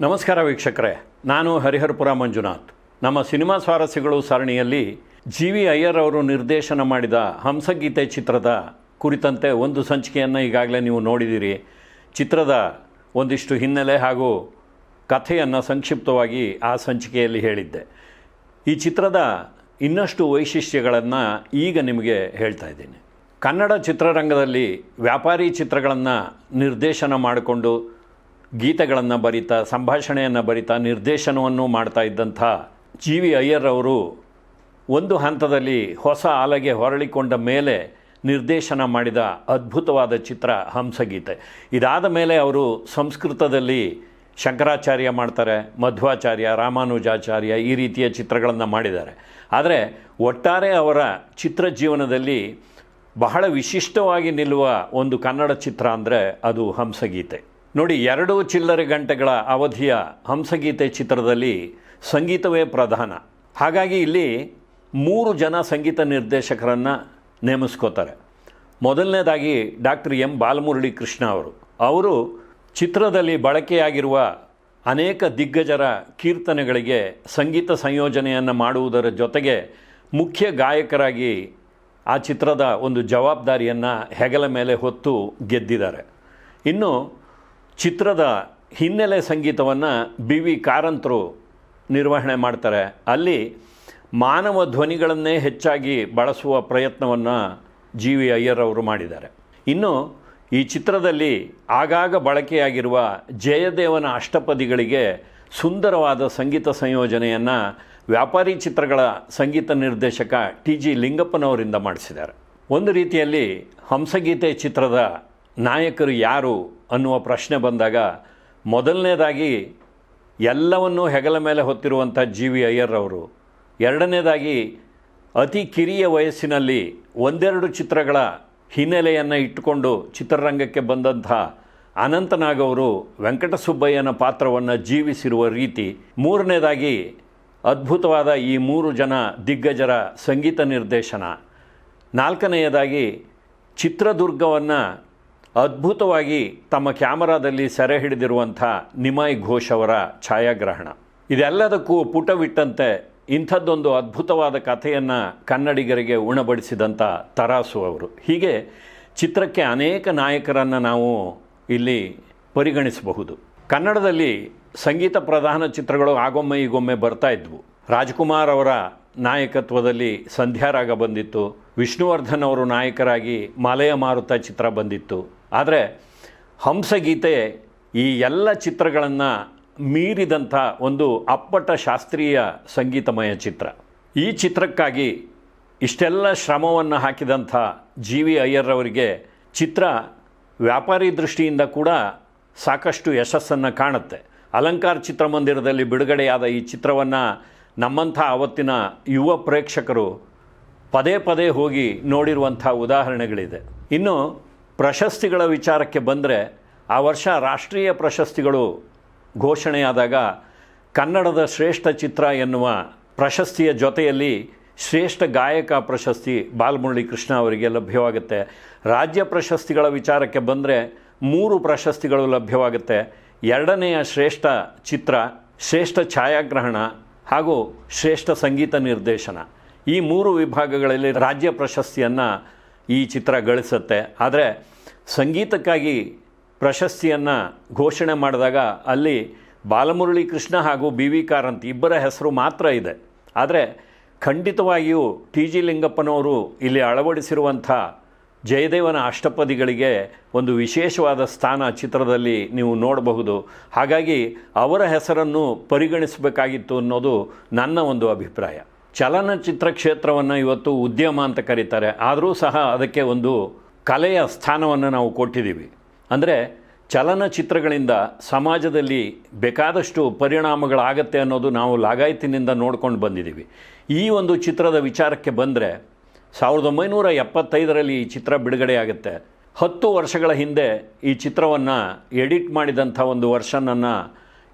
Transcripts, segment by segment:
ನಮಸ್ಕಾರ ವೀಕ್ಷಕರೇ, ನಾನು ಹರಿಹರಪುರ ಮಂಜುನಾಥ್. ನಮ್ಮ ಸಿನಿಮಾ ಸ್ವಾರಸ್ಯಗಳು ಸರಣಿಯಲ್ಲಿ ಜಿ ವಿ ಅಯ್ಯರ್ ಅವರು ನಿರ್ದೇಶನ ಮಾಡಿದ ಹಂಸಗೀತೆ ಚಿತ್ರದ ಕುರಿತಂತೆ ಒಂದು ಸಂಚಿಕೆಯನ್ನು ಈಗಾಗಲೇ ನೀವು ನೋಡಿದ್ದೀರಿ ಚಿತ್ರದ ಒಂದಿಷ್ಟು ಹಿನ್ನೆಲೆ ಹಾಗೂ ಕಥೆಯನ್ನು ಸಂಕ್ಷಿಪ್ತವಾಗಿ ಆ ಸಂಚಿಕೆಯಲ್ಲಿ ಹೇಳಿದ್ದೆ. ಈ ಚಿತ್ರದ ಇನ್ನಷ್ಟು ವೈಶಿಷ್ಟ್ಯಗಳನ್ನು ಈಗ ನಿಮಗೆ ಹೇಳ್ತಾ ಇದ್ದೀನಿ. ಕನ್ನಡ ಚಿತ್ರರಂಗದಲ್ಲಿ ವ್ಯಾಪಾರಿ ಚಿತ್ರಗಳನ್ನು ನಿರ್ದೇಶನ ಮಾಡಿಕೊಂಡು ಗೀತೆಗಳನ್ನು ಬರಿತಾ, ಸಂಭಾಷಣೆಯನ್ನು ಬರಿತಾ, ನಿರ್ದೇಶನವನ್ನು ಮಾಡ್ತಾ ಇದ್ದಂಥ ಜಿ ವಿ ಅಯ್ಯರ್ ಅವರು ಒಂದು ಹಂತದಲ್ಲಿ ಹೊಸ ಆಲಗೆ ಹೊರಳಿಕೊಂಡ ಮೇಲೆ ನಿರ್ದೇಶನ ಮಾಡಿದ ಅದ್ಭುತವಾದ ಚಿತ್ರ ಹಂಸಗೀತೆ. ಇದಾದ ಮೇಲೆ ಅವರು ಸಂಸ್ಕೃತದಲ್ಲಿ ಶಂಕರಾಚಾರ್ಯ ಮಾಡ್ತಾರೆ, ಮಧ್ವಾಚಾರ್ಯ, ರಾಮಾನುಜಾಚಾರ್ಯ ಈ ರೀತಿಯ ಚಿತ್ರಗಳನ್ನು ಮಾಡಿದ್ದಾರೆ. ಆದರೆ ಒಟ್ಟಾರೆ ಅವರ ಚಿತ್ರ ಜೀವನದಲ್ಲಿ ಬಹಳ ವಿಶಿಷ್ಟವಾಗಿ ನಿಲ್ಲುವ ಒಂದು ಕನ್ನಡ ಚಿತ್ರ ಅಂದರೆ ಅದು ಹಂಸಗೀತೆ. ನೋಡಿ, ಎರಡು ಚಿಲ್ಲರೆ ಗಂಟೆಗಳ ಅವಧಿಯ ಹಂಸಗೀತೆ ಚಿತ್ರದಲ್ಲಿ ಸಂಗೀತವೇ ಪ್ರಧಾನ. ಹಾಗಾಗಿ ಇಲ್ಲಿ ಮೂರು ಜನ ಸಂಗೀತ ನಿರ್ದೇಶಕರನ್ನು ನೇಮಿಸ್ಕೋತಾರೆ. ಮೊದಲನೇದಾಗಿ ಡಾಕ್ಟರ್ ಎಂ ಬಾಲಮುರಳಿ ಕೃಷ್ಣ ಅವರು. ಅವರು ಚಿತ್ರದಲ್ಲಿ ಬಳಕೆಯಾಗಿರುವ ಅನೇಕ ದಿಗ್ಗಜರ ಕೀರ್ತನೆಗಳಿಗೆ ಸಂಗೀತ ಸಂಯೋಜನೆಯನ್ನು ಮಾಡುವುದರ ಜೊತೆಗೆ ಮುಖ್ಯ ಗಾಯಕರಾಗಿ ಆ ಚಿತ್ರದ ಒಂದು ಜವಾಬ್ದಾರಿಯನ್ನು ಹೆಗಲ ಮೇಲೆ ಹೊತ್ತು ಗೆದ್ದಿದ್ದಾರೆ. ಇನ್ನು ಚಿತ್ರದ ಹಿನ್ನೆಲೆ ಸಂಗೀತವನ್ನು ಬಿ ವಿ ಕಾರಂತರು ನಿರ್ವಹಣೆ ಮಾಡ್ತಾರೆ. ಅಲ್ಲಿ ಮಾನವ ಧ್ವನಿಗಳನ್ನೇ ಹೆಚ್ಚಾಗಿ ಬಳಸುವ ಪ್ರಯತ್ನವನ್ನು ಜಿ ವಿ ಅಯ್ಯರ್ ಅವರು ಮಾಡಿದ್ದಾರೆ. ಇನ್ನು ಈ ಚಿತ್ರದಲ್ಲಿ ಆಗಾಗ ಬಳಕೆಯಾಗಿರುವ ಜಯದೇವನ ಅಷ್ಟಪದಿಗಳಿಗೆ ಸುಂದರವಾದ ಸಂಗೀತ ಸಂಯೋಜನೆಯನ್ನು ವ್ಯಾಪಾರಿ ಚಿತ್ರಗಳ ಸಂಗೀತ ನಿರ್ದೇಶಕ ಟಿ ಜಿ ಲಿಂಗಪ್ಪನವರಿಂದ ಮಾಡಿಸಿದ್ದಾರೆ. ಒಂದು ರೀತಿಯಲ್ಲಿ ಹಂಸಗೀತೆ ಚಿತ್ರದ ನಾಯಕರು ಯಾರು ಅನ್ನುವ ಪ್ರಶ್ನೆ ಬಂದಾಗ ಮೊದಲನೇದಾಗಿ ಎಲ್ಲವನ್ನೂ ಹೆಗಲ ಮೇಲೆ ಹೊತ್ತಿರುವಂಥ ಜಿ ವಿ ಅಯ್ಯರ್ ಅವರು. ಎರಡನೇದಾಗಿ ಅತಿ ಕಿರಿಯ ವಯಸ್ಸಿನಲ್ಲಿ ಒಂದೆರಡು ಚಿತ್ರಗಳ ಹಿನ್ನೆಲೆಯನ್ನು ಇಟ್ಟುಕೊಂಡು ಚಿತ್ರರಂಗಕ್ಕೆ ಬಂದಂಥ ಅನಂತನಾಗ್ ಅವರು ವೆಂಕಟಸುಬ್ಬಯ್ಯನ ಪಾತ್ರವನ್ನು ಜೀವಿಸಿರುವ ರೀತಿ. ಮೂರನೇದಾಗಿ ಅದ್ಭುತವಾದ ಈ ಮೂರು ಜನ ದಿಗ್ಗಜರ ಸಂಗೀತ ನಿರ್ದೇಶನ. ನಾಲ್ಕನೆಯದಾಗಿ ಚಿತ್ರದುರ್ಗವನ್ನು ಅದ್ಭುತವಾಗಿ ತಮ್ಮ ಕ್ಯಾಮರಾದಲ್ಲಿ ಸೆರೆ ಹಿಡಿದಿರುವಂಥ ನಿಮಾಯ್ ಘೋಷ್ ಅವರ ಛಾಯಾಗ್ರಹಣ. ಇದೆಲ್ಲದಕ್ಕೂ ಪುಟವಿಟ್ಟಂತೆ ಇಂಥದ್ದೊಂದು ಅದ್ಭುತವಾದ ಕಥೆಯನ್ನು ಕನ್ನಡಿಗರಿಗೆ ಉಣಬಡಿಸಿದಂಥ ತರಾಸು ಅವರು. ಹೀಗೆ ಚಿತ್ರಕ್ಕೆ ಅನೇಕ ನಾಯಕರನ್ನು ನಾವು ಇಲ್ಲಿ ಪರಿಗಣಿಸಬಹುದು. ಕನ್ನಡದಲ್ಲಿ ಸಂಗೀತ ಪ್ರಧಾನ ಚಿತ್ರಗಳು ಆಗೊಮ್ಮೆ ಈಗೊಮ್ಮೆ ಬರ್ತಾ ಇದ್ವು. ರಾಜ್ಕುಮಾರ್ ಅವರ ನಾಯಕತ್ವದಲ್ಲಿ ಸಂಧ್ಯಾರಾಗ ಬಂದಿತ್ತು. ವಿಷ್ಣುವರ್ಧನ್ ಅವರು ನಾಯಕರಾಗಿ ಮಾಲೆಯ ಮಾರುತ ಚಿತ್ರ ಬಂದಿತ್ತು. ಆದರೆ ಹಂಸಗೀತೆ ಈ ಎಲ್ಲ ಚಿತ್ರಗಳನ್ನು ಮೀರಿದಂಥ ಒಂದು ಅಪ್ಪಟ ಶಾಸ್ತ್ರೀಯ ಸಂಗೀತಮಯ ಚಿತ್ರ. ಈ ಚಿತ್ರಕ್ಕಾಗಿ ಇಷ್ಟೆಲ್ಲ ಶ್ರಮವನ್ನು ಹಾಕಿದಂಥ ಜಿ ವಿ ಅಯ್ಯರ್ ಅವರಿಗೆ ಚಿತ್ರ ವ್ಯಾಪಾರಿ ದೃಷ್ಟಿಯಿಂದ ಕೂಡ ಸಾಕಷ್ಟು ಯಶಸ್ಸನ್ನು ಕಾಣುತ್ತೆ. ಅಲಂಕಾರ ಚಿತ್ರಮಂದಿರದಲ್ಲಿ ಬಿಡುಗಡೆಯಾದ ಈ ಚಿತ್ರವನ್ನು ನಮ್ಮಂಥ ಅವತ್ತಿನ ಯುವ ಪ್ರೇಕ್ಷಕರು ಪದೇ ಪದೇ ಹೋಗಿ ನೋಡಿರುವಂಥ ಉದಾಹರಣೆಗಳಿದೆ. ಇನ್ನು ಪ್ರಶಸ್ತಿಗಳ ವಿಚಾರಕ್ಕೆ ಬಂದರೆ ಆ ವರ್ಷ ರಾಷ್ಟ್ರೀಯ ಪ್ರಶಸ್ತಿಗಳು ಘೋಷಣೆಯಾದಾಗ ಕನ್ನಡದ ಶ್ರೇಷ್ಠ ಚಿತ್ರ ಎನ್ನುವ ಪ್ರಶಸ್ತಿಯ ಜೊತೆಯಲ್ಲಿ ಶ್ರೇಷ್ಠ ಗಾಯಕ ಪ್ರಶಸ್ತಿ ಬಾಲಮುರಳಿ ಕೃಷ್ಣ ಅವರಿಗೆ ಲಭ್ಯವಾಗುತ್ತೆ. ರಾಜ್ಯ ಪ್ರಶಸ್ತಿಗಳ ವಿಚಾರಕ್ಕೆ ಬಂದರೆ ಮೂರು ಪ್ರಶಸ್ತಿಗಳು ಲಭ್ಯವಾಗುತ್ತೆ. ಎರಡನೆಯ ಶ್ರೇಷ್ಠ ಚಿತ್ರ, ಶ್ರೇಷ್ಠ ಛಾಯಾಗ್ರಹಣ ಹಾಗೂ ಶ್ರೇಷ್ಠ ಸಂಗೀತ ನಿರ್ದೇಶನ. ಈ ಮೂರು ವಿಭಾಗಗಳಲ್ಲಿ ರಾಜ್ಯ ಪ್ರಶಸ್ತಿಯನ್ನು ಈ ಚಿತ್ರ ಗಳಿಸುತ್ತೆ. ಆದರೆ ಸಂಗೀತಕ್ಕಾಗಿ ಪ್ರಶಸ್ತಿಯನ್ನು ಘೋಷಣೆ ಮಾಡಿದಾಗ ಅಲ್ಲಿ ಬಾಲಮುರಳಿ ಕೃಷ್ಣ ಹಾಗೂ ಬಿ ವಿ ಕಾರಂತ್ ಇಬ್ಬರ ಹೆಸರು ಮಾತ್ರ ಇದೆ. ಆದರೆ ಖಂಡಿತವಾಗಿಯೂ ಟಿ ಜಿ ಲಿಂಗಪ್ಪನವರು ಇಲ್ಲಿ ಅಳವಡಿಸಿರುವಂಥ ಜಯದೇವನ ಅಷ್ಟಪದಿಗಳಿಗೆ ಒಂದು ವಿಶೇಷವಾದ ಸ್ಥಾನ ಚಿತ್ರದಲ್ಲಿ ನೀವು ನೋಡಬಹುದು. ಹಾಗಾಗಿ ಅವರ ಹೆಸರನ್ನು ಪರಿಗಣಿಸಬೇಕಾಗಿತ್ತು ಅನ್ನೋದು ನನ್ನ ಒಂದು ಅಭಿಪ್ರಾಯ. ಚಲನಚಿತ್ರ ಕ್ಷೇತ್ರವನ್ನು ಇವತ್ತು ಉದ್ಯಮ ಅಂತ ಕರೀತಾರೆ. ಆದರೂ ಸಹ ಅದಕ್ಕೆ ಒಂದು ಕಲೆಯ ಸ್ಥಾನವನ್ನು ನಾವು ಕೊಟ್ಟಿದ್ದೀವಿ. ಅಂದರೆ ಚಲನಚಿತ್ರಗಳಿಂದ ಸಮಾಜದಲ್ಲಿ ಬೇಕಾದಷ್ಟು ಪರಿಣಾಮಗಳಾಗತ್ತೆ ಅನ್ನೋದು ನಾವು ಲಾಗಾಯತಿನಿಂದ ನೋಡ್ಕೊಂಡು ಬಂದಿದ್ದೀವಿ. ಈ ಒಂದು ಚಿತ್ರದ ವಿಚಾರಕ್ಕೆ ಬಂದರೆ ಸಾವಿರದ ಒಂಬೈನೂರ ಎಪ್ಪತ್ತೈದರಲ್ಲಿ ಈ ಚಿತ್ರ ಬಿಡುಗಡೆಯಾಗುತ್ತೆ. ಹತ್ತು ವರ್ಷಗಳ ಹಿಂದೆ ಈ ಚಿತ್ರವನ್ನು ಎಡಿಟ್ ಮಾಡಿದಂಥ ಒಂದು ವರ್ಷನನ್ನು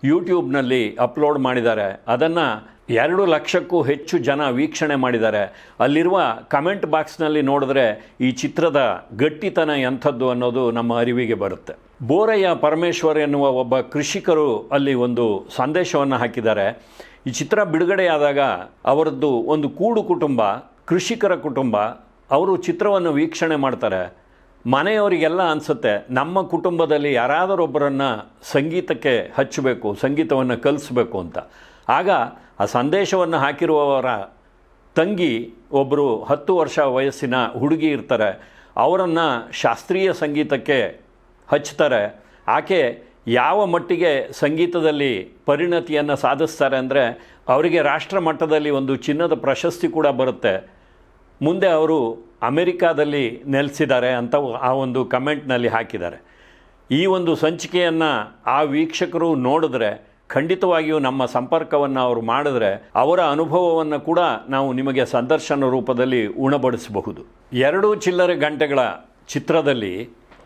ಯೂಟ್ಯೂಬ್ನಲ್ಲಿ ಅಪ್ಲೋಡ್ ಮಾಡಿದ್ದಾರೆ. ಅದನ್ನು ಎರಡು ಲಕ್ಷಕ್ಕೂ ಹೆಚ್ಚು ಜನ ವೀಕ್ಷಣೆ ಮಾಡಿದ್ದಾರೆ. ಅಲ್ಲಿರುವ ಕಮೆಂಟ್ ಬಾಕ್ಸ್ನಲ್ಲಿ ನೋಡಿದ್ರೆ ಈ ಚಿತ್ರದ ಗಟ್ಟಿತನ ಎಂಥದ್ದು ಅನ್ನೋದು ನಮ್ಮ ಅರಿವಿಗೆ ಬರುತ್ತೆ. ಬೋರಯ್ಯ ಪರಮೇಶ್ವರ್ ಎನ್ನುವ ಒಬ್ಬ ಕೃಷಿಕರು ಅಲ್ಲಿ ಒಂದು ಸಂದೇಶವನ್ನು ಹಾಕಿದ್ದಾರೆ. ಈ ಚಿತ್ರ ಬಿಡುಗಡೆಯಾದಾಗ ಅವರದ್ದು ಒಂದು ಕೂಡು ಕುಟುಂಬ, ಕೃಷಿಕರ ಕುಟುಂಬ, ಅವರು ಚಿತ್ರವನ್ನು ವೀಕ್ಷಣೆ ಮಾಡ್ತಾರೆ. ಮನೆಯವರಿಗೆಲ್ಲ ಅನಿಸುತ್ತೆ, ನಮ್ಮ ಕುಟುಂಬದಲ್ಲಿ ಯಾರಾದರೊಬ್ಬರನ್ನು ಸಂಗೀತಕ್ಕೆ ಹಚ್ಚಬೇಕು, ಸಂಗೀತವನ್ನು ಕಲಿಸ್ಬೇಕು ಅಂತ. ಆಗ ಆ ಸಂದೇಶವನ್ನು ಹಾಕಿರುವವರ ತಂಗಿ ಒಬ್ಬರು ಹತ್ತು ವರ್ಷ ವಯಸ್ಸಿನ ಹುಡುಗಿ ಇರ್ತಾರೆ. ಅವರನ್ನು ಶಾಸ್ತ್ರೀಯ ಸಂಗೀತಕ್ಕೆ ಹಚ್ತಾರೆ. ಆಕೆ ಯಾವ ಮಟ್ಟಿಗೆ ಸಂಗೀತದಲ್ಲಿ ಪರಿಣತಿಯನ್ನು ಸಾಧಿಸ್ತಾರೆ ಅಂದರೆ ಅವರಿಗೆ ರಾಷ್ಟ್ರ ಮಟ್ಟದಲ್ಲಿ ಒಂದು ಚಿನ್ನದ ಪ್ರಶಸ್ತಿ ಕೂಡ ಬರುತ್ತೆ. ಮುಂದೆ ಅವರು ಅಮೆರಿಕಾದಲ್ಲಿ ನೆಲೆಸಿದ್ದಾರೆ ಅಂತ ಆ ಒಂದು ಕಮೆಂಟ್ನಲ್ಲಿ ಹಾಕಿದ್ದಾರೆ. ಈ ಒಂದು ಸಂಚಿಕೆಯನ್ನು ಆ ವೀಕ್ಷಕರು ನೋಡಿದ್ರೆ ಖಂಡಿತವಾಗಿಯೂ ನಮ್ಮ ಸಂಪರ್ಕವನ್ನು ಅವರು ಮಾಡಿದ್ರೆ ಅವರ ಅನುಭವವನ್ನು ಕೂಡ ನಾವು ನಿಮಗೆ ಸಂದರ್ಶನ ರೂಪದಲ್ಲಿ ಉಣಬಡಿಸಬಹುದು. ಎರಡು ಚಿಲ್ಲರೆ ಗಂಟೆಗಳ ಚಿತ್ರದಲ್ಲಿ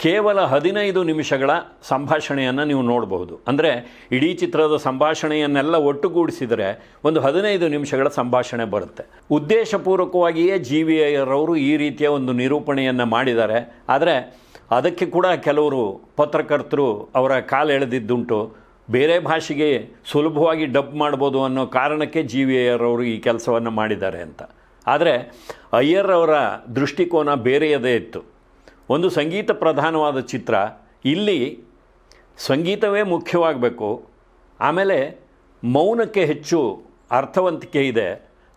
ಕೇವಲ ಹದಿನೈದು ನಿಮಿಷಗಳ ಸಂಭಾಷಣೆಯನ್ನು ನೀವು ನೋಡಬಹುದು. ಅಂದರೆ ಇಡೀ ಚಿತ್ರದ ಸಂಭಾಷಣೆಯನ್ನೆಲ್ಲ ಒಟ್ಟುಗೂಡಿಸಿದರೆ ಒಂದು ಹದಿನೈದು ನಿಮಿಷಗಳ ಸಂಭಾಷಣೆ ಬರುತ್ತೆ. ಉದ್ದೇಶಪೂರ್ವಕವಾಗಿಯೇ ಜಿ ವಿ ಅಯ್ಯರವರು ಈ ರೀತಿಯ ಒಂದು ನಿರೂಪಣೆಯನ್ನು ಮಾಡಿದ್ದಾರೆ. ಆದರೆ ಅದಕ್ಕೆ ಕೂಡ ಕೆಲವರು ಪತ್ರಕರ್ತರು ಅವರ ಕಾಲು ಎಳೆದಿದ್ದುಂಟು. ಬೇರೆ ಭಾಷೆಗೆ ಸುಲಭವಾಗಿ ಡಬ್ ಮಾಡ್ಬೋದು ಅನ್ನೋ ಕಾರಣಕ್ಕೆ ಜಿ ವಿ ಅಯ್ಯರವರು ಈ ಕೆಲಸವನ್ನು ಮಾಡಿದ್ದಾರೆ ಅಂತ. ಆದರೆ ಅಯ್ಯರ್ ಅವರ ದೃಷ್ಟಿಕೋನ ಬೇರೆಯದೇ ಇತ್ತು. ಒಂದು ಸಂಗೀತ ಪ್ರಧಾನವಾದ ಚಿತ್ರ, ಇಲ್ಲಿ ಸಂಗೀತವೇ ಮುಖ್ಯವಾಗಬೇಕು. ಆಮೇಲೆ ಮೌನಕ್ಕೆ ಹೆಚ್ಚು ಅರ್ಥವಂತಿಕೆ ಇದೆ.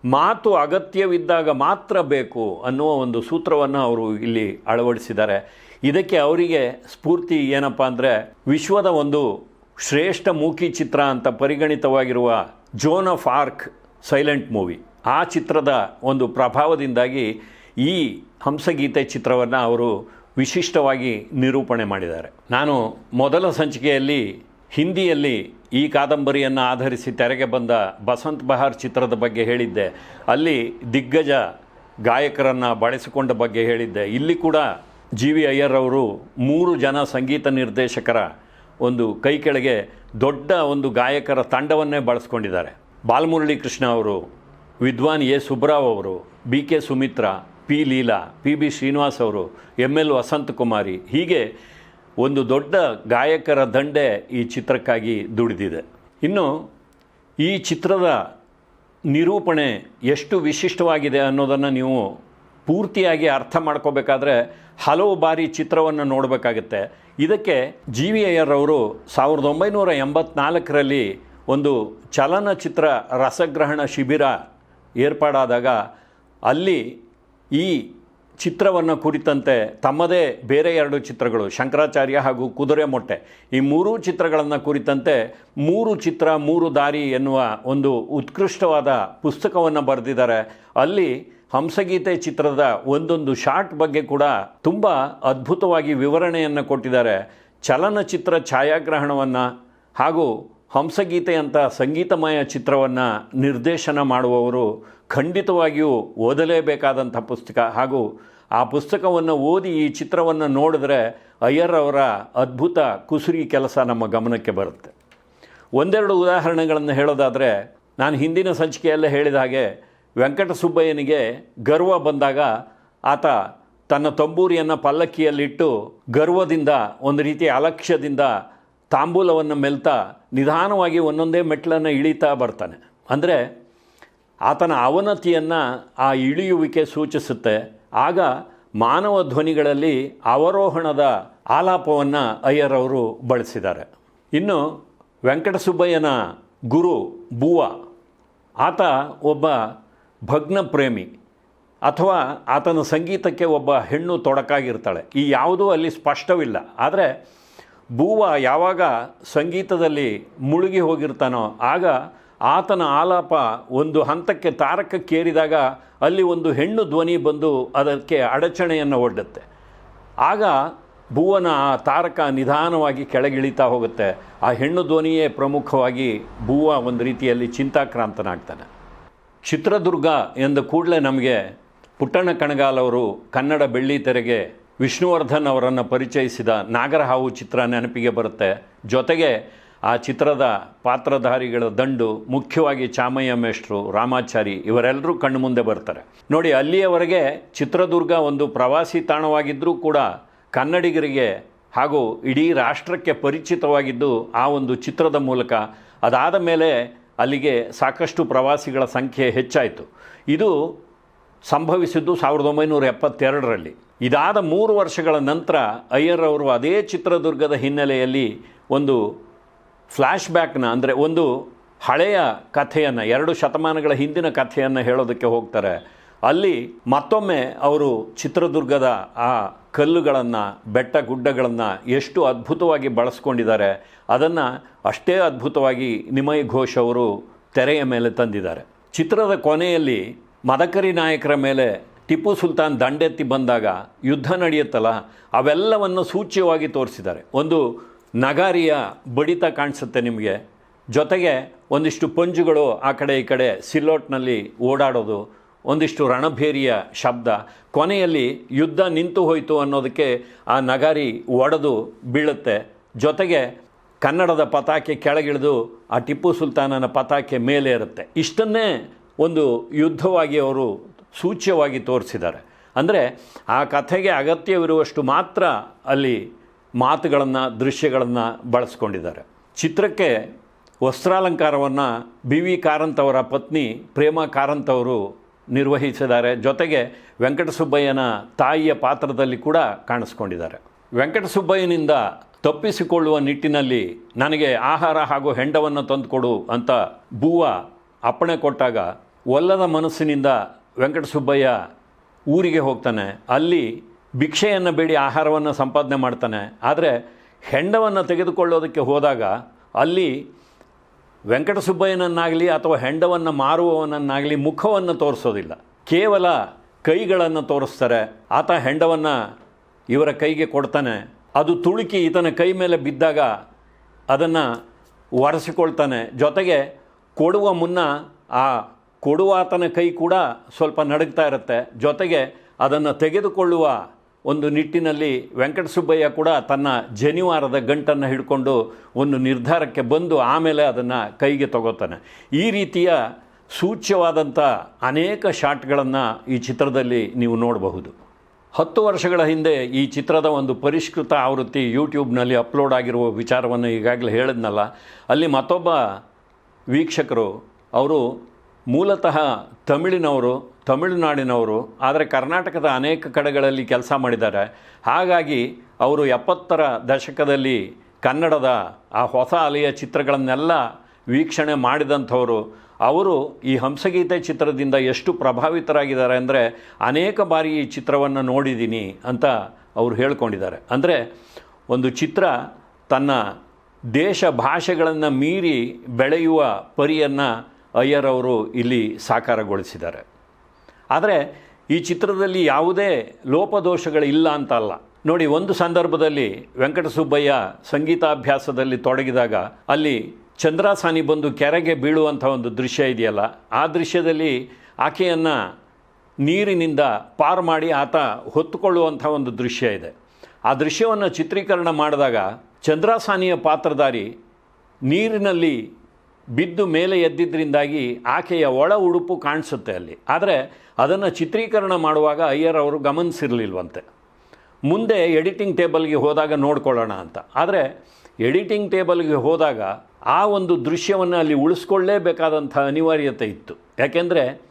ಮಾತು ಅಗತ್ಯವಿದ್ದಾಗ ಮಾತ್ರ ಬೇಕು ಅನ್ನುವ ಒಂದು ಸೂತ್ರವನ್ನು ಅವರು ಇಲ್ಲಿ ಅಳವಡಿಸಿದ್ದಾರೆ. ಇದಕ್ಕೆ ಅವರಿಗೆ ಸ್ಫೂರ್ತಿ ಏನಪ್ಪ ಅಂದರೆ ವಿಶ್ವದ ಒಂದು ಶ್ರೇಷ್ಠ ಮೂಕಿ ಚಿತ್ರ ಅಂತ ಪರಿಗಣಿತವಾಗಿರುವ Joan of Arc silent movie. ಆ ಚಿತ್ರದ ಒಂದು ಪ್ರಭಾವದಿಂದಾಗಿ ಈ ಹಂಸಗೀತೆ ಚಿತ್ರವನ್ನು ಅವರು ವಿಶಿಷ್ಟವಾಗಿ ನಿರೂಪಣೆ ಮಾಡಿದ್ದಾರೆ. ನಾನು ಮೊದಲ ಸಂಚಿಕೆಯಲ್ಲಿ ಹಿಂದಿಯಲ್ಲಿ ಈ ಕಾದಂಬರಿಯನ್ನು ಆಧರಿಸಿ ತೆರೆಗೆ ಬಂದ ಬಸಂತ್ ಬಹಾರ್ ಚಿತ್ರದ ಬಗ್ಗೆ ಹೇಳಿದ್ದೆ. ಅಲ್ಲಿ ದಿಗ್ಗಜ ಗಾಯಕರನ್ನು ಬಳಸಿಕೊಂಡ ಬಗ್ಗೆ ಹೇಳಿದ್ದೆ. ಇಲ್ಲಿ ಕೂಡ ಜಿ ವಿ ಅಯ್ಯರ್ ಅವರು ಮೂರು ಜನ ಸಂಗೀತ ನಿರ್ದೇಶಕರ ಒಂದು ಕೈ ಕೆಳಗೆ ದೊಡ್ಡ ಒಂದು ಗಾಯಕರ ತಂಡವನ್ನೇ ಬಳಸ್ಕೊಂಡಿದ್ದಾರೆ. ಬಾಲಮುರಳಿ ಕೃಷ್ಣ ಅವರು, ವಿದ್ವಾನ್ ಎ. ಸುಬ್ರಾವ್ ಅವರು, B. K. Sumitra, P. Leela, P. B. Srinivas ಅವರು ಎಂ ಎಲ್. ವಸಂತ ಕುಮಾರಿ ಹೀಗೆ ಒಂದು ದೊಡ್ಡ ಗಾಯಕರ ದಂಡೆ ಈ ಚಿತ್ರಕ್ಕಾಗಿ ದುಡಿದಿದೆ. ಇನ್ನು ಈ ಚಿತ್ರದ ನಿರೂಪಣೆ ಎಷ್ಟು ವಿಶಿಷ್ಟವಾಗಿದೆ ಅನ್ನೋದನ್ನು ನೀವು ಪೂರ್ತಿಯಾಗಿ ಅರ್ಥ ಮಾಡ್ಕೋಬೇಕಾದ್ರೆ ಹಲವು ಬಾರಿ ಚಿತ್ರವನ್ನು ನೋಡಬೇಕಾಗತ್ತೆ. ಇದಕ್ಕೆ ಜಿ ವಿ ಅಯ್ಯರ್ ಅವರು ಸಾವಿರದ ಒಂಬೈನೂರ ಎಂಬತ್ನಾಲ್ಕರಲ್ಲಿ ಒಂದು ಚಲನಚಿತ್ರ ರಸಗ್ರಹಣ ಶಿಬಿರ ಏರ್ಪಾಡಾದಾಗ ಅಲ್ಲಿ ಈ ಚಿತ್ರವನ್ನು ಕುರಿತಂತೆ ತಮ್ಮದೇ ಬೇರೆ ಎರಡು ಚಿತ್ರಗಳು, ಶಂಕರಾಚಾರ್ಯ ಹಾಗೂ ಕುದುರೆ ಮೊಟ್ಟೆ. ಈ ಮೂರೂ ಚಿತ್ರಗಳನ್ನು ಕುರಿತಂತೆ ಮೂರು ಚಿತ್ರ, ಮೂರು ದಾರಿ ಎನ್ನುವ ಒಂದು ಉತ್ಕೃಷ್ಟವಾದ ಪುಸ್ತಕವನ್ನು ಬರೆದಿದ್ದಾರೆ. ಅಲ್ಲಿ ಹಂಸಗೀತೆ ಚಿತ್ರದ ಒಂದೊಂದು ಶಾಟ್ ಬಗ್ಗೆ ಕೂಡ ತುಂಬ ಅದ್ಭುತವಾಗಿ ವಿವರಣೆಯನ್ನು ಕೊಟ್ಟಿದ್ದಾರೆ. ಚಲನಚಿತ್ರ ಛಾಯಾಗ್ರಹಣವನ್ನು ಹಾಗೂ ಹಂಸಗೀತೆಯಂಥ ಸಂಗೀತಮಯ ಚಿತ್ರವನ್ನು ನಿರ್ದೇಶನ ಮಾಡುವವರು ಖಂಡಿತವಾಗಿಯೂ ಓದಲೇಬೇಕಾದಂಥ ಪುಸ್ತಕ. ಹಾಗೂ ಆ ಪುಸ್ತಕವನ್ನು ಓದಿ ಈ ಚಿತ್ರವನ್ನು ನೋಡಿದ್ರೆ ಅಯ್ಯರ್ ಅವರ ಅದ್ಭುತ ಕುಸುರಿ ಕೆಲಸ ನಮ್ಮ ಗಮನಕ್ಕೆ ಬರುತ್ತೆ. ಒಂದೆರಡು ಉದಾಹರಣೆಗಳನ್ನು ಹೇಳೋದಾದರೆ, ನಾನು ಹಿಂದಿನ ಸಂಚಿಕೆಯಲ್ಲೇ ಹೇಳಿದ ಹಾಗೆ ವೆಂಕಟಸುಬ್ಬಯ್ಯನಿಗೆ ಗರ್ವ ಬಂದಾಗ ಆತ ತನ್ನ ತಂಬೂರಿಯನ್ನು ಪಲ್ಲಕ್ಕಿಯಲ್ಲಿಟ್ಟು ಗರ್ವದಿಂದ, ಒಂದು ರೀತಿಯ ಅಲಕ್ಷ್ಯದಿಂದ ತಾಂಬೂಲವನ್ನು ಮೆಲ್ತಾ ನಿಧಾನವಾಗಿ ಒಂದೊಂದೇ ಮೆಟ್ಲನ್ನು ಇಳಿತಾ ಬರ್ತಾನೆ. ಅಂದರೆ ಆತನ ಅವನತಿಯನ್ನು ಆ ಇಳಿಯುವಿಕೆ ಸೂಚಿಸುತ್ತೆ. ಆಗ ಮಾನವ ಧ್ವನಿಗಳಲ್ಲಿ ಅವರೋಹಣದ ಆಲಾಪವನ್ನು ಅಯ್ಯರ್ ಅವರು ಬಳಸಿದ್ದಾರೆ. ಇನ್ನು ವೆಂಕಟಸುಬ್ಬಯ್ಯನ ಗುರು ಬೂವ ಆತ ಒಬ್ಬ ಭಗ್ನ ಪ್ರೇಮಿ ಅಥವಾ ಆತನ ಸಂಗೀತಕ್ಕೆ ಒಬ್ಬ ಹೆಣ್ಣು ತೊಡಕಾಗಿರ್ತಾಳೆ. ಈ ಯಾವುದೂ ಅಲ್ಲಿ ಸ್ಪಷ್ಟವಿಲ್ಲ. ಆದರೆ ಭೂವ ಯಾವಾಗ ಸಂಗೀತದಲ್ಲಿ ಮುಳುಗಿ ಹೋಗಿರ್ತಾನೋ ಆಗ ಆತನ ಆಲಾಪ ಒಂದು ಹಂತಕ್ಕೆ ತಾರಕಕ್ಕೇರಿದಾಗ ಅಲ್ಲಿ ಒಂದು ಹೆಣ್ಣು ಧ್ವನಿ ಬಂದು ಅದಕ್ಕೆ ಅಡಚಣೆಯನ್ನು ಒಡ್ಡುತ್ತೆ. ಆಗ ಭುವನ ಆ ತಾರಕ ನಿಧಾನವಾಗಿ ಕೆಳಗಿಳಿತಾ ಹೋಗುತ್ತೆ. ಆ ಹೆಣ್ಣು ಧ್ವನಿಯೇ ಪ್ರಮುಖವಾಗಿ ಭೂವ ಒಂದು ರೀತಿಯಲ್ಲಿ ಚಿಂತಾಕ್ರಾಂತನಾಗ್ತಾನೆ. ಚಿತ್ರದುರ್ಗ ಎಂದ ಕೂಡಲೇ ನಮಗೆ ಪುಟ್ಟಣ್ಣ ಕಣಗಾಲ್ ಅವರು ಕನ್ನಡ ಬೆಳ್ಳಿ ತೆರೆಗೆ ವಿಷ್ಣುವರ್ಧನ್ ಅವರನ್ನು ಪರಿಚಯಿಸಿದ ನಾಗರಹಾವು ಚಿತ್ರ ನೆನಪಿಗೆ ಬರುತ್ತೆ. ಜೊತೆಗೆ ಆ ಚಿತ್ರದ ಪಾತ್ರಧಾರಿಗಳ ದಂಡು ಮುಖ್ಯವಾಗಿ ಚಾಮಯ್ಯ ಮೇಷ್ಟ್ರು, ರಾಮಾಚಾರಿ ಇವರೆಲ್ಲರೂ ಕಣ್ಣು ಮುಂದೆ ಬರ್ತಾರೆ. ನೋಡಿ, ಅಲ್ಲಿಯವರೆಗೆ ಚಿತ್ರದುರ್ಗ ಒಂದು ಪ್ರವಾಸಿ ತಾಣವಾಗಿದ್ದರೂ ಕೂಡ ಕನ್ನಡಿಗರಿಗೆ ಹಾಗೂ ಇಡೀ ರಾಷ್ಟ್ರಕ್ಕೆ ಪರಿಚಿತವಾಗಿದ್ದು ಆ ಒಂದು ಚಿತ್ರದ ಮೂಲಕ ಅದಾದ ಮೇಲೆ ಅಲ್ಲಿಗೆ ಸಾಕಷ್ಟು ಪ್ರವಾಸಿಗಳ ಸಂಖ್ಯೆ ಹೆಚ್ಚಾಯಿತು. ಇದು ಸಂಭವಿಸಿದ್ದು ಸಾವಿರದ ಒಂಬೈನೂರ ಎಪ್ಪತ್ತೆರಡರಲ್ಲಿ. ಇದಾದ ಮೂರು ವರ್ಷಗಳ ನಂತರ ಅಯ್ಯರ್ ಅವರು ಅದೇ ಚಿತ್ರದುರ್ಗದ ಹಿನ್ನೆಲೆಯಲ್ಲಿ ಒಂದು ಫ್ಲ್ಯಾಶ್ ಬ್ಯಾಕ್ನ ಅಂದರೆ ಒಂದು ಹಳೆಯ ಕಥೆಯನ್ನು, ಎರಡು ಶತಮಾನಗಳ ಹಿಂದಿನ ಕಥೆಯನ್ನು ಹೇಳೋದಕ್ಕೆ ಹೋಗ್ತಾರೆ. ಅಲ್ಲಿ ಮತ್ತೊಮ್ಮೆ ಅವರು ಚಿತ್ರದುರ್ಗದ ಆ ಕಲ್ಲುಗಳನ್ನು, ಬೆಟ್ಟ ಗುಡ್ಡಗಳನ್ನು ಎಷ್ಟು ಅದ್ಭುತವಾಗಿ ಬಳಸ್ಕೊಂಡಿದ್ದಾರೆ, ಅದನ್ನು ಅಷ್ಟೇ ಅದ್ಭುತವಾಗಿ ನಿಮಯ್ ಘೋಷ್ ಅವರು ತೆರೆಯ ಮೇಲೆ ತಂದಿದ್ದಾರೆ. ಚಿತ್ರದ ಕೊನೆಯಲ್ಲಿ ಮದಕರಿ ನಾಯಕರ ಮೇಲೆ ಟಿಪ್ಪು ಸುಲ್ತಾನ್ ದಂಡೆತ್ತಿ ಬಂದಾಗ ಯುದ್ಧ ನಡೆಯುತ್ತಲ್ಲ, ಅವೆಲ್ಲವನ್ನು ಸೂಚ್ಯವಾಗಿ ತೋರಿಸಿದ್ದಾರೆ. ಒಂದು ನಗಾರಿಯ ಬಡಿತ ಕಾಣಿಸುತ್ತೆ ನಿಮಗೆ. ಜೊತೆಗೆ ಒಂದಿಷ್ಟು ಪಂಜುಗಳು ಆ ಕಡೆ ಈ ಕಡೆ ಸಿಲ್ಲೋಟ್ನಲ್ಲಿ ಓಡಾಡೋದು ಒಂದಿಷ್ಟು ರಣಭೇರಿಯ ಶಬ್ದ. ಕೊನೆಯಲ್ಲಿ ಯುದ್ಧ ನಿಂತು ಹೋಯಿತು ಅನ್ನೋದಕ್ಕೆ ಆ ನಗಾರಿ ಒಡೆದು ಬೀಳುತ್ತೆ. ಜೊತೆಗೆ ಕನ್ನಡದ ಪತಾಕೆ ಕೆಳಗಿಳಿದು ಆ ಟಿಪ್ಪು ಸುಲ್ತಾನನ ಪತಾಕೆ ಮೇಲೆ ಇರುತ್ತೆ ಇಷ್ಟನ್ನೇ ಒಂದು ಯುದ್ಧವಾಗಿ ಅವರು ಸೂಚ್ಯವಾಗಿ ತೋರಿಸಿದ್ದಾರೆ. ಅಂದರೆ ಆ ಕಥೆಗೆ ಅಗತ್ಯವಿರುವಷ್ಟು ಮಾತ್ರ ಅಲ್ಲಿ ಮಾತುಗಳನ್ನು, ದೃಶ್ಯಗಳನ್ನು ಬಳಸ್ಕೊಂಡಿದ್ದಾರೆ. ಚಿತ್ರಕ್ಕೆ ವಸ್ತ್ರಾಲಂಕಾರವನ್ನು ಬಿ ವಿ ಕಾರಂತ್ ಅವರ ಪತ್ನಿ ಪ್ರೇಮ ಕಾರಂತ್ ಅವರು ನಿರ್ವಹಿಸಿದ್ದಾರೆ. ಜೊತೆಗೆ ವೆಂಕಟಸುಬ್ಬಯ್ಯನ ತಾಯಿಯ ಪಾತ್ರದಲ್ಲಿ ಕೂಡ ಕಾಣಿಸ್ಕೊಂಡಿದ್ದಾರೆ. ವೆಂಕಟಸುಬ್ಬಯ್ಯನಿಂದ ತಪ್ಪಿಸಿಕೊಳ್ಳುವ ನಿಟ್ಟಿನಲ್ಲಿ ನನಗೆ ಆಹಾರ ಹಾಗೂ ಹೆಂಡವನ್ನು ತಂದುಕೊಡು ಅಂತ ಬೂವ ಅಪ್ಪಣೆ ಕೊಟ್ಟಾಗ ಒಲ್ಲದ ಮನಸ್ಸಿನಿಂದ ವೆಂಕಟಸುಬ್ಬಯ್ಯ ಊರಿಗೆ ಹೋಗ್ತಾನೆ. ಅಲ್ಲಿ ಭಿಕ್ಷೆಯನ್ನು ಬೇಡಿ ಆಹಾರವನ್ನು ಸಂಪಾದನೆ ಮಾಡ್ತಾನೆ. ಆದರೆ ಹೆಂಡವನ್ನು ತೆಗೆದುಕೊಳ್ಳೋದಕ್ಕೆ ಹೋದಾಗ ಅಲ್ಲಿ ವೆಂಕಟಸುಬ್ಬಯ್ಯನನ್ನಾಗಲಿ ಅಥವಾ ಹೆಂಡವನ್ನು ಮಾರುವವನನ್ನಾಗಲಿ ಮುಖವನ್ನು ತೋರಿಸೋದಿಲ್ಲ. ಕೇವಲ ಕೈಗಳನ್ನು ತೋರಿಸ್ತಾರೆ. ಆತ ಹೆಂಡವನ್ನು ಇವರ ಕೈಗೆ ಕೊಡ್ತಾನೆ. ಅದು ತುಳುಕಿ ಈತನ ಕೈ ಮೇಲೆ ಬಿದ್ದಾಗ ಅದನ್ನು ಒರೆಸಿಕೊಳ್ತಾನೆ. ಜೊತೆಗೆ ಕೊಡುವ ಮುನ್ನ ಆ ಕೊಡುವಾತನ ಕೈ ಕೂಡ ಸ್ವಲ್ಪ ನಡುಗ್ತಾ ಇರುತ್ತೆ. ಜೊತೆಗೆ ಅದನ್ನು ತೆಗೆದುಕೊಳ್ಳುವ ಒಂದು ನಿಟ್ಟಿನಲ್ಲಿ ವೆಂಕಟಸುಬ್ಬಯ್ಯ ಕೂಡ ತನ್ನ ಜನಿವಾರದ ಗಂಟನ್ನು ಹಿಡ್ಕೊಂಡು ಒಂದು ನಿರ್ಧಾರಕ್ಕೆ ಬಂದು ಆಮೇಲೆ ಅದನ್ನು ಕೈಗೆ ತಗೋತಾನೆ. ಈ ರೀತಿಯ ಸೂಚ್ಯವಾದಂಥ ಅನೇಕ ಶಾಟ್ಗಳನ್ನು ಈ ಚಿತ್ರದಲ್ಲಿ ನೀವು ನೋಡಬಹುದು. ಹತ್ತು ವರ್ಷಗಳ ಹಿಂದೆ ಈ ಚಿತ್ರದ ಒಂದು ಪರಿಷ್ಕೃತ ಆವೃತ್ತಿ ಯೂಟ್ಯೂಬ್ನಲ್ಲಿ ಅಪ್ಲೋಡ್ ಆಗಿರುವ ವಿಚಾರವನ್ನು ಈಗಾಗಲೇ ಹೇಳಿದ್ನಲ್ಲ, ಅಲ್ಲಿ ಮತ್ತೊಬ್ಬ ವೀಕ್ಷಕರು, ಅವರು ಮೂಲತಃ ತಮಿಳಿನವರು, ತಮಿಳುನಾಡಿನವರು, ಆದರೆ ಕರ್ನಾಟಕದ ಅನೇಕ ಕಡೆಗಳಲ್ಲಿ ಕೆಲಸ ಮಾಡಿದ್ದಾರೆ. ಹಾಗಾಗಿ ಅವರು ಎಪ್ಪತ್ತರ ದಶಕದಲ್ಲಿ ಕನ್ನಡದ ಆ ಹೊಸ ಅಲೆಯ ಚಿತ್ರಗಳನ್ನೆಲ್ಲ ವೀಕ್ಷಣೆ ಮಾಡಿದಂಥವರು. ಅವರು ಈ ಹಂಸಗೀತೆ ಚಿತ್ರದಿಂದ ಎಷ್ಟು ಪ್ರಭಾವಿತರಾಗಿದ್ದಾರೆ ಅಂದರೆ ಅನೇಕ ಬಾರಿ ಈ ಚಿತ್ರವನ್ನು ನೋಡಿದ್ದೀನಿ ಅಂತ ಅವರು ಹೇಳ್ಕೊಂಡಿದ್ದಾರೆ. ಅಂದರೆ ಒಂದು ಚಿತ್ರ ತನ್ನ ದೇಶ ಭಾಷೆಗಳನ್ನು ಮೀರಿ ಬೆಳೆಯುವ ಪರಿಯನ್ನು ಅಯ್ಯರ್ ಅವರು ಇಲ್ಲಿ ಸಾಕಾರಗೊಳಿಸಿದ್ದಾರೆ. ಆದರೆ ಈ ಚಿತ್ರದಲ್ಲಿ ಯಾವುದೇ ಲೋಪದೋಷಗಳಿಲ್ಲ ಅಂತ ಅಲ್ಲ ನೋಡಿ, ಒಂದು ಸಂದರ್ಭದಲ್ಲಿ ವೆಂಕಟಸುಬ್ಬಯ್ಯ ಸಂಗೀತಾಭ್ಯಾಸದಲ್ಲಿ ತೊಡಗಿದಾಗ ಅಲ್ಲಿ ಚಂದ್ರಾಸಾನಿ ಬಂದು ಕೆರೆಗೆ ಬೀಳುವಂಥ ಒಂದು ದೃಶ್ಯ ಇದೆಯಲ್ಲ, ಆ ದೃಶ್ಯದಲ್ಲಿ ಆಕೆಯನ್ನು ನೀರಿನಿಂದ ಪಾರು ಮಾಡಿ ಆತ ಹೊತ್ತುಕೊಳ್ಳುವಂಥ ಒಂದು ದೃಶ್ಯ ಇದೆ. ಆ ದೃಶ್ಯವನ್ನು ಚಿತ್ರೀಕರಣ ಮಾಡಿದಾಗ ಚಂದ್ರಾಸಾನಿಯ ಪಾತ್ರಧಾರಿ ನೀರಿನಲ್ಲಿ ಬಿದ್ದು ಮೇಲೆ ಎದ್ದಿದ್ದರಿಂದಾಗಿ ಆಕೆಯ ಒಳ ಉಡುಪು ಕಾಣಿಸುತ್ತೆ ಅಲ್ಲಿ. ಆದರೆ ಅದನ್ನು ಚಿತ್ರೀಕರಣ ಮಾಡುವಾಗ ಅಯ್ಯರ್ ಅವರು ಗಮನಿಸಿರಲಿಲ್ವಂತೆ. ಮುಂದೆ ಎಡಿಟಿಂಗ್ ಟೇಬಲ್ಗೆ ಹೋದಾಗ ನೋಡ್ಕೊಳ್ಳೋಣ ಅಂತ. ಆದರೆ ಎಡಿಟಿಂಗ್ ಟೇಬಲ್ಗೆ ಹೋದಾಗ ಆ ಒಂದು ದೃಶ್ಯವನ್ನು ಅಲ್ಲಿ ಉಳಿಸ್ಕೊಳ್ಳೇಬೇಕಾದಂಥ ಅನಿವಾರ್ಯತೆ ಇತ್ತು. ಯಾಕೆಂದರೆ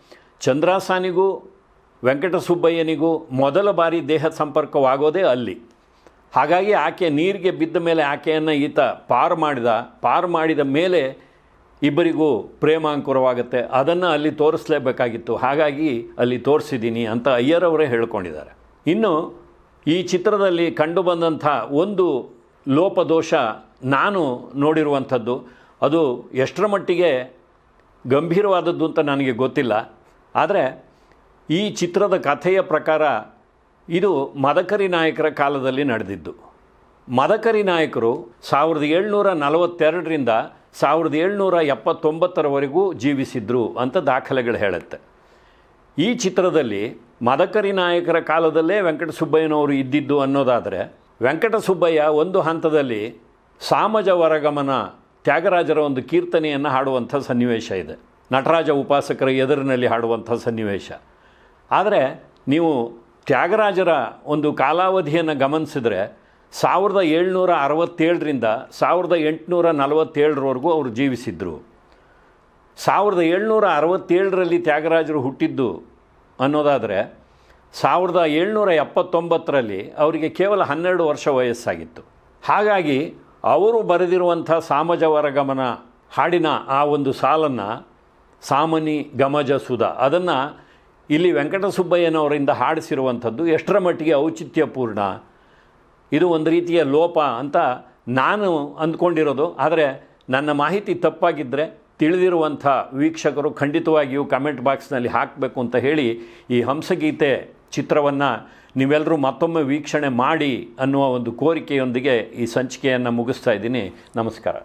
ಚಂದ್ರಾಸಾನಿಗೂ ವೆಂಕಟಸುಬ್ಬಯ್ಯನಿಗೂ ಮೊದಲ ಬಾರಿ ದೇಹ ಸಂಪರ್ಕವಾಗೋದೇ ಅಲ್ಲಿ. ಹಾಗಾಗಿ ಆಕೆ ನೀರಿಗೆ ಬಿದ್ದ ಮೇಲೆ ಆಕೆಯನ್ನು ಈತ ಪಾರು ಮಾಡಿದ ಪಾರು ಮಾಡಿದ ಮೇಲೆ ಇಬ್ಬರಿಗೂ ಪ್ರೇಮಾಂಕುರವಾಗುತ್ತೆ. ಅದನ್ನು ಅಲ್ಲಿ ತೋರಿಸಲೇಬೇಕಾಗಿತ್ತು. ಹಾಗಾಗಿ ಅಲ್ಲಿ ತೋರಿಸಿದ್ದೀನಿ ಅಂತ ಅಯ್ಯರವರೇ ಹೇಳ್ಕೊಂಡಿದ್ದಾರೆ. ಇನ್ನು ಈ ಚಿತ್ರದಲ್ಲಿ ಕಂಡುಬಂದಂಥ ಒಂದು ಲೋಪದೋಷ ನಾನು ನೋಡಿರುವಂಥದ್ದು. ಅದು ಎಷ್ಟರ ಮಟ್ಟಿಗೆ ಗಂಭೀರವಾದದ್ದು ಅಂತ ನನಗೆ ಗೊತ್ತಿಲ್ಲ. ಆದರೆ ಈ ಚಿತ್ರದ ಕಥೆಯ ಪ್ರಕಾರ ಇದು ಮದಕರಿ ನಾಯಕರ ಕಾಲದಲ್ಲಿ ನಡೆದಿದ್ದು. ಮದಕರಿ ನಾಯಕರು ಸಾವಿರದ ಏಳ್ನೂರ ನಲವತ್ತೆರಡರಿಂದ ಸಾವಿರದ ಏಳ್ನೂರ ಎಪ್ಪತ್ತೊಂಬತ್ತರವರೆಗೂ ಜೀವಿಸಿದ್ರು ಅಂತ ದಾಖಲೆಗಳು ಹೇಳುತ್ತೆ. ಈ ಚಿತ್ರದಲ್ಲಿ ಮದಕರಿ ನಾಯಕರ ಕಾಲದಲ್ಲೇ ವೆಂಕಟಸುಬ್ಬಯ್ಯನವರು ಇದ್ದಿದ್ದು ಅನ್ನೋದಾದರೆ, ವೆಂಕಟಸುಬ್ಬಯ್ಯ ಒಂದು ಹಂತದಲ್ಲಿ ಸಾಮಜ ವರಗಮನ ತ್ಯಾಗರಾಜರ ಒಂದು ಕೀರ್ತನೆಯನ್ನು ಹಾಡುವಂಥ ಸನ್ನಿವೇಶ ಇದೆ. ನಟರಾಜ ಉಪಾಸಕರ ಎದುರಿನಲ್ಲಿ ಹಾಡುವಂಥ ಸನ್ನಿವೇಶ. ಆದರೆ ನೀವು ತ್ಯಾಗರಾಜರ ಒಂದು ಕಾಲಾವಧಿಯನ್ನು ಗಮನಿಸಿದ್ರೆ ಸಾವಿರದ ಏಳ್ನೂರ ಅರವತ್ತೇಳರಿಂದ ಸಾವಿರದ ಎಂಟುನೂರ ನಲವತ್ತೇಳರವರೆಗೂ ಅವರು ಜೀವಿಸಿದ್ರು. ಸಾವಿರದ ಏಳ್ನೂರ ಅರವತ್ತೇಳರಲ್ಲಿ ತ್ಯಾಗರಾಜರು ಹುಟ್ಟಿದ್ದು ಅನ್ನೋದಾದರೆ ಸಾವಿರದ ಏಳ್ನೂರ ಎಪ್ಪತ್ತೊಂಬತ್ತರಲ್ಲಿ ಅವರಿಗೆ ಕೇವಲ ಹನ್ನೆರಡು ವರ್ಷ ವಯಸ್ಸಾಗಿತ್ತು. ಹಾಗಾಗಿ ಅವರು ಬರೆದಿರುವಂಥ ಸಾಮಜವರ ಗಮನ, ಹಾಡಿನ ಆ ಒಂದು ಸಾಲನ್ನು ಸಾಮನಿ ಗಮಜ ಸುಧ, ಅದನ್ನು ಇಲ್ಲಿ ವೆಂಕಟಸುಬ್ಬಯ್ಯನವರಿಂದ ಹಾಡಿಸಿರುವಂಥದ್ದು ಎಷ್ಟರ ಮಟ್ಟಿಗೆ ಔಚಿತ್ಯಪೂರ್ಣ ಇದು ಒಂದು ರೀತಿಯ ಲೋಪ ಅಂತ ನಾನು ಅಂದ್ಕೊಂಡಿರೋದು. ಆದರೆ ನನ್ನ ಮಾಹಿತಿ ತಪ್ಪಾಗಿದ್ದರೆ ತಿಳಿದಿರುವಂಥ ವೀಕ್ಷಕರು ಖಂಡಿತವಾಗಿಯೂ ಕಮೆಂಟ್ ಬಾಕ್ಸ್ನಲ್ಲಿ ಹಾಕಬೇಕು ಅಂತ ಹೇಳಿ ಈ ಹಂಸಗೀತೆ ಚಿತ್ರವನ್ನು ನೀವೆಲ್ಲರೂ ಮತ್ತೊಮ್ಮೆ ವೀಕ್ಷಣೆ ಮಾಡಿ ಅನ್ನುವ ಒಂದು ಕೋರಿಕೆಯೊಂದಿಗೆ ಈ ಸಂಚಿಕೆಯನ್ನು ಮುಗಿಸ್ತಾ ಇದ್ದೀನಿ. ನಮಸ್ಕಾರ.